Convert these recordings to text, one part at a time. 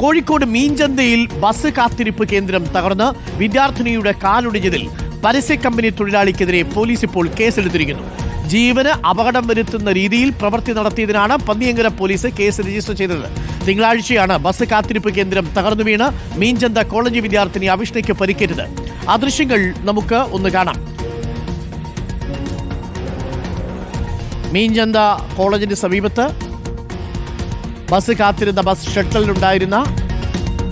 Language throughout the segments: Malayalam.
കോഴിക്കോട് മീൻചന്തയിൽ ബസ് കാത്തിരിപ്പ് കേന്ദ്രം തകർന്ന് വിദ്യാർത്ഥിനിയുടെ കാലൊടിഞ്ഞതിൽ പരസ്യ കമ്പനി തൊഴിലാളിക്കെതിരെ പോലീസ് ഇപ്പോൾ കേസെടുത്തിരിക്കുന്നു. ജീവന് അപകടം വരുത്തുന്ന രീതിയിൽ പ്രവൃത്തി നടത്തിയതിനാണ് പന്നിയങ്കര പോലീസ് കേസ് രജിസ്റ്റർ ചെയ്തത്. തിങ്കളാഴ്ചയാണ് ബസ് കാത്തിരിപ്പ് കേന്ദ്രം തകർന്നു വീണ് മീൻചന്ത കോളേജ് വിദ്യാർത്ഥിനി അവിഷ്ണയ്ക്ക് പരിക്കേറ്റത്. ആ ദൃശ്യങ്ങൾ നമുക്ക് ഒന്ന് കാണാം. മീൻചന്ത കോളേജിന്റെ സമീപത്ത് ബസ് കാത്തിരുന്ന ബസ് ഷട്ടലിലുണ്ടായിരുന്ന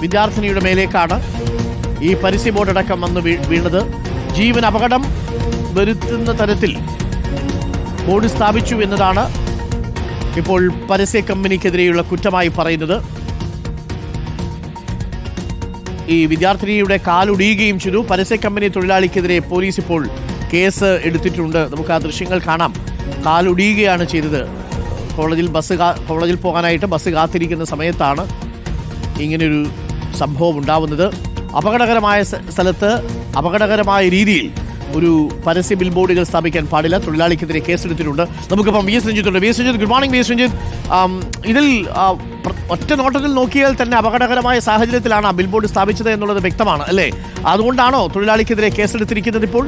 വിദ്യാർത്ഥിനിയുടെ മേലേക്കാണ് ഈ പരസ്യ ബോർഡടക്കം വന്ന് വീണത്. ജീവൻ അപകടം വരുത്തുന്ന തരത്തിൽ ബോർഡ് സ്ഥാപിച്ചു എന്നതാണ് ഇപ്പോൾ പരസ്യ കമ്പനിക്കെതിരെയുള്ള കുറ്റമായി പറയുന്നത്. ഈ വിദ്യാർത്ഥിനിയുടെ കാലൊടിയുകയും ചെയ്തു. പരസ്യ കമ്പനി തൊഴിലാളിക്കെതിരെ പോലീസ് ഇപ്പോൾ കേസ് എടുത്തിട്ടുണ്ട്. നമുക്ക് ആ ദൃശ്യങ്ങൾ കാണാം. കാലൊടിയുകയാണ് ചെയ്തത്. കോളേജിൽ ബസ് കോളേജിൽ പോകാനായിട്ട് ബസ് കാത്തിരിക്കുന്ന സമയത്താണ് ഇങ്ങനെയൊരു സംഭവം ഉണ്ടാവുന്നത്. അപകടകരമായ സ്ഥലത്ത് അപകടകരമായ രീതിയിൽ ഒരു പരസ്യ ബിൽ ബോർഡുകൾ സ്ഥാപിക്കാൻ പാടില്ല. തൊഴിലാളിക്കെതിരെ കേസെടുത്തിട്ടുണ്ട്. നമുക്കിപ്പം V S രഞ്ജിത്തുണ്ട് V S Ranjith good morning V S Ranjith. ഇതിൽ ഒറ്റ നോട്ടത്തിൽ നോക്കിയാൽ തന്നെ അപകടകരമായ സാഹചര്യത്തിലാണ് ആ ബിൽ ബോർഡ് സ്ഥാപിച്ചത് എന്നുള്ളത് വ്യക്തമാണ് അല്ലേ? അതുകൊണ്ടാണോ തൊഴിലാളിക്കെതിരെ കേസെടുത്തിരിക്കുന്നത് ഇപ്പോൾ?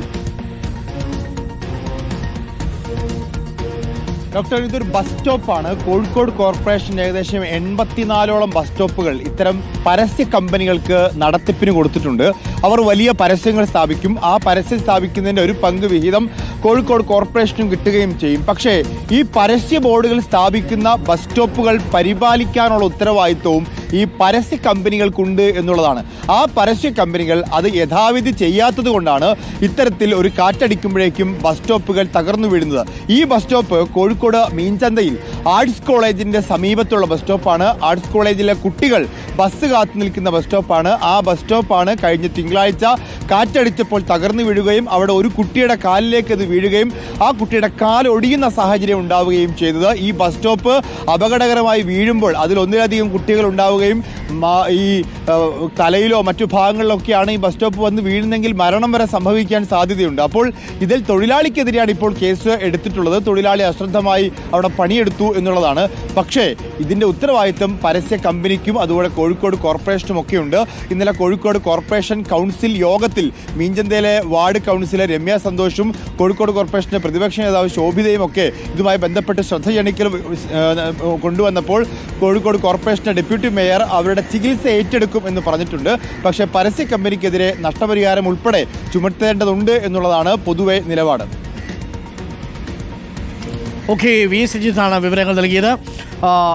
ഡോക്ടർ ഇതൊരു ബസ് സ്റ്റോപ്പാണ് കോഴിക്കോട് കോർപ്പറേഷൻ ഏകദേശം എൺപത്തിനാലോളം ബസ് സ്റ്റോപ്പുകൾ ഇത്തരം പരസ്യ കമ്പനികൾക്ക് നടത്തിപ്പിന് കൊടുത്തിട്ടുണ്ട്. അവർ വലിയ പരസ്യങ്ങൾ സ്ഥാപിക്കും. ആ പരസ്യം സ്ഥാപിക്കുന്നതിന്റെ ഒരു പങ്ക് വിഹിതം കോഴിക്കോട് കോർപ്പറേഷനും കിട്ടുകയും ചെയ്യും. പക്ഷേ ഈ പരസ്യ ബോർഡുകൾ സ്ഥാപിക്കുന്ന ബസ് സ്റ്റോപ്പുകൾ പരിപാലിക്കാനുള്ള ഉത്തരവാദിത്വവും ഈ പരസ്യ കമ്പനികൾക്കുണ്ട് എന്നുള്ളതാണ്. ആ പരസ്യ കമ്പനികൾ അത് യഥാവിധി ചെയ്യാത്തത് കൊണ്ടാണ് ഇത്തരത്തിൽ ഒരു കാറ്റടിക്കുമ്പോഴേക്കും ബസ് സ്റ്റോപ്പുകൾ തകർന്നു വീഴുന്നത്. ഈ ബസ് സ്റ്റോപ്പ് കോഴിക്കോട് മീൻചന്തയിൽ ആർട്സ് കോളേജിന്റെ സമീപത്തുള്ള ബസ് സ്റ്റോപ്പാണ്. ആർട്സ് കോളേജിലെ കുട്ടികൾ ബസ് കാത്തു നിൽക്കുന്ന ബസ് സ്റ്റോപ്പാണ്. ആ ബസ് സ്റ്റോപ്പാണ് കഴിഞ്ഞ തിങ്കളാഴ്ച കാറ്റടിച്ചപ്പോൾ തകർന്നു വീഴുകയും അവിടെ ഒരു കുട്ടിയുടെ കാലിലേക്ക് അത് വീഴുകയും ആ കുട്ടിയുടെ കാൽ ഒടിയുന്ന സാഹചര്യം ഉണ്ടാവുകയും ചെയ്തത്. ഈ ബസ് സ്റ്റോപ്പ് അപകടകരമായി വീഴുമ്പോൾ അതിൽ ഒന്നിലധികം കുട്ടികൾ ഉണ്ടാവുകയും ഈ തലയിലോ മറ്റു ഭാഗങ്ങളിലൊക്കെയാണ് ഈ ബസ് സ്റ്റോപ്പ് വന്ന് വീഴുന്നെങ്കിൽ മരണം വരെ സംഭവിക്കാൻ സാധ്യതയുണ്ട്. അപ്പോൾ ഇതിൽ തൊഴിലാളിക്കെതിരെയാണ് ഇപ്പോൾ കേസ് എടുത്തിട്ടുള്ളത്. തൊഴിലാളി അശ്രദ്ധമായി അവിടെ പണിയെടുത്തു എന്നുള്ളതാണ്. പക്ഷേ ഇതിന്റെ ഉത്തരവാദിത്തം പരസ്യ കമ്പനിക്കും അതുപോലെ കോഴിക്കോട് കോർപ്പറേഷനും ഒക്കെ ഉണ്ട് ഇന്നലെ കോഴിക്കോട് കോർപ്പറേഷൻ കൗൺസിൽ യോഗത്തിൽ മീഞ്ചന്തയിലെ വാർഡ് കൗൺസിലർ രമ്യ സന്തോഷും കോഴിക്കോട് കോർപ്പറേഷന്റെ പ്രതിപക്ഷ നേതാവ് ശോഭിതയും ഒക്കെ ഇതുമായി ബന്ധപ്പെട്ട് ശ്രദ്ധ ക്ഷണിക്കൽ കൊണ്ടുവന്നപ്പോൾ കോഴിക്കോട് കോർപ്പറേഷന്റെ ഡെപ്യൂട്ടി മേയർ അവരുടെ ചികിത്സ ഏറ്റെടുക്കും എന്ന് പറഞ്ഞിട്ടുണ്ട്. പക്ഷേ പരസ്യ കമ്പനിക്കെതിരെ നഷ്ടപരിഹാരം ഉൾപ്പെടെ ചുമത്തേണ്ടതുണ്ട് എന്നുള്ളതാണ് പൊതുവെ നിലപാട്. ഓക്കെ വി സജിത്താണ് വിവരങ്ങൾ നൽകിയത്.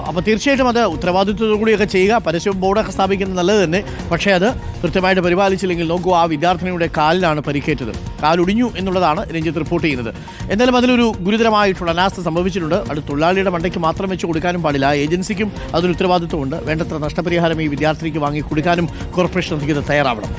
അപ്പോൾ തീർച്ചയായിട്ടും അത് ഉത്തരവാദിത്വത്തോടു കൂടിയൊക്കെ ചെയ്യുക. പരസ്യ ബോർഡൊക്കെ സ്ഥാപിക്കുന്നത് നല്ലത് തന്നെ. പക്ഷേ അത് കൃത്യമായിട്ട് പരിപാലിച്ചില്ലെങ്കിൽ നോക്കൂ ആ വിദ്യാർത്ഥിനിയുടെ കാലിലാണ് പരിക്കേറ്റത്. കാലൊടിഞ്ഞു എന്നുള്ളതാണ് രഞ്ജിത്ത് റിപ്പോർട്ട് ചെയ്യുന്നത്. എന്തായാലും അതിലൊരു ഗുരുതരമായിട്ടുള്ള അനാസ്ഥ സംഭവിച്ചിട്ടുണ്ട്. അത് തൊഴിലാളിയുടെ മണ്ടയ്ക്ക് മാത്രം വെച്ച് കൊടുക്കാനും പാടില്ല. ഏജൻസിക്കും അതിന് ഉത്തരവാദിത്വമുണ്ട്. വേണ്ടത്ര നഷ്ടപരിഹാരം ഈ വിദ്യാർത്ഥിനിക്ക് വാങ്ങി കൊടുക്കാനും കോർപ്പറേഷൻ അധികൃതർ തയ്യാറാവണം.